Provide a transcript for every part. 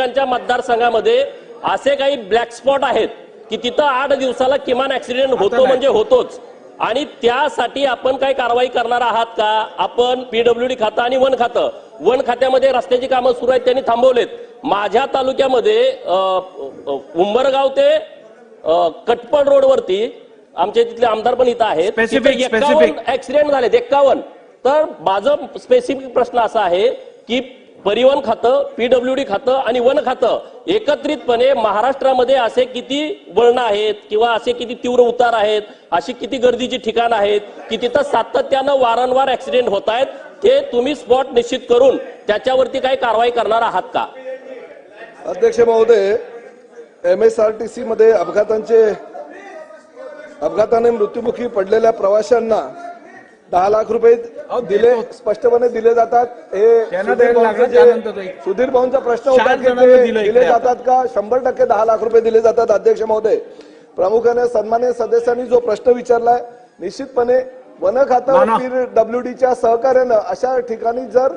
नागरिकांच्या मतदारसंघामध्ये असे काही ब्लॅक स्पॉट आहेत की तिथं आठ दिवसाला किमान ऍक्सिडेंट होतो म्हणजे होतोच. आणि त्यासाठी आपण काय कारवाई करणार आहात का? आपण पीडब्ल्यूडी खातं आणि वन खातं. वन खात्यामध्ये रस्त्याची कामं सुरू आहेत त्यांनी थांबवलेत. माझ्या तालुक्यामध्ये उंबरगाव ते कटपड रोडवरती आमचे तिथले आमदार पण इथं आहेत. एकावन्न ऍक्सिडेंट झालेत एकावन्न तर माझं स्पेसिफिक प्रश्न असा आहे की परिवहन खातं पीडब्ल्यूडी खातं आणि वन खातं एकत्रितपणे महाराष्ट्रामध्ये असे किती वळणं आहेत किंवा असे किती तीव्र उतार आहेत अशी किती गर्दीची ठिकाणं आहेत की तिथं सातत्यानं वारंवार ऍक्सिडेंट होत आहेत ते तुम्ही स्पॉट निश्चित करून त्याच्यावरती काही कारवाई करणार आहात का? अध्यक्ष महोदय M S R T C मध्ये अपघातांचे अपघाताने मृत्युमुखी पडलेल्या प्रवाशांना दहा लाख रुपये दिले स्पष्टपणे दिले जातात हे सुधीर भाऊंचा प्रश्न होता की दिलं जातात का शंभर टक्के दहा लाख रुपये दिले जातात अध्यक्ष महोदय प्रामुख्याने सन्मान्य सदस्यांनी जो प्रश्न विचारलाय निश्चितपणे वन खातं. डब्ल्यूडीच्या सहकार्यानं अशा ठिकाणी जर.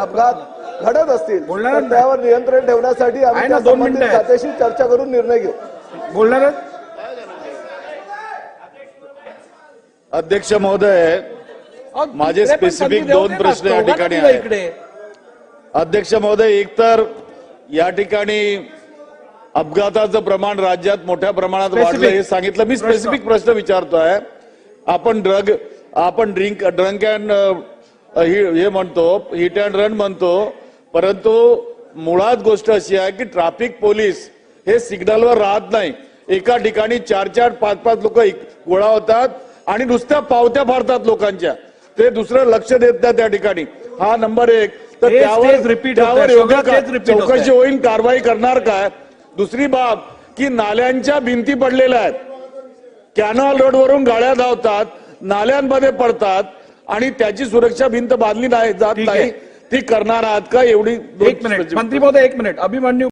अपघात घडत असतील तर ना. त्यावर नियंत्रण ठेवण्यासाठी आम्ही संबंधित. खात्याशी चर्चा करून निर्णय घेऊ बोलणार? अध्यक्ष महोदय माझे देऊ दोन. प्रश्न या ठिकाणी आहेत. अध्यक्ष महोदय एकतर या ठिकाणी अपघाताचं प्रमाण राज्यात मोठ्या प्रमाणात. वाढलं हे सांगितलं मी स्पेसिफिक प्रश्न विचारतोय आपण ड्रग आपण ड्रिंक ड्रंक अँड हे म्हणतो हिट अँड रन म्हणतो परंतु मुळात गोष्ट अशी आहे की ट्रॅफिक पोलीस हे सिग्नलवर राहत नाही एका ठिकाणी चार चार पाच पाच लोक गोळा होतात आणि नुसत्या पावत्या फाडतात लोकांच्या ते दुसरं लक्ष देत नाही त्या ठिकाणी. हा नंबर एक. तर तेच- त्यावर तेच repeat होतंय. त्यावर योग्य सगळं तेच repeat होतंय. चौकशी होईल कारवाई करणार काय? दुसरी बाब की नाल्यांच्या भिंती पडलेल्या आहेत. कॅनॉल रोडवरून गाड्या धावतात नाल्यांमध्ये पडतात आणि त्याची सुरक्षा भिंत बांधली नाही जात ठीक आहे. नाही ती करणार आहात का एवढी एक मिनिट. मंत्री महोदय एक मिनिट. अभिमन्यू